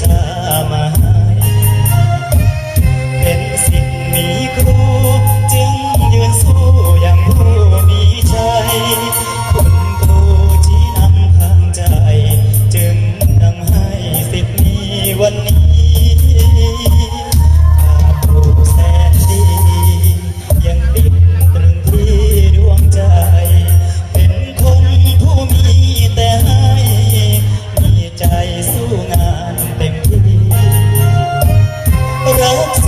จะมา Oh.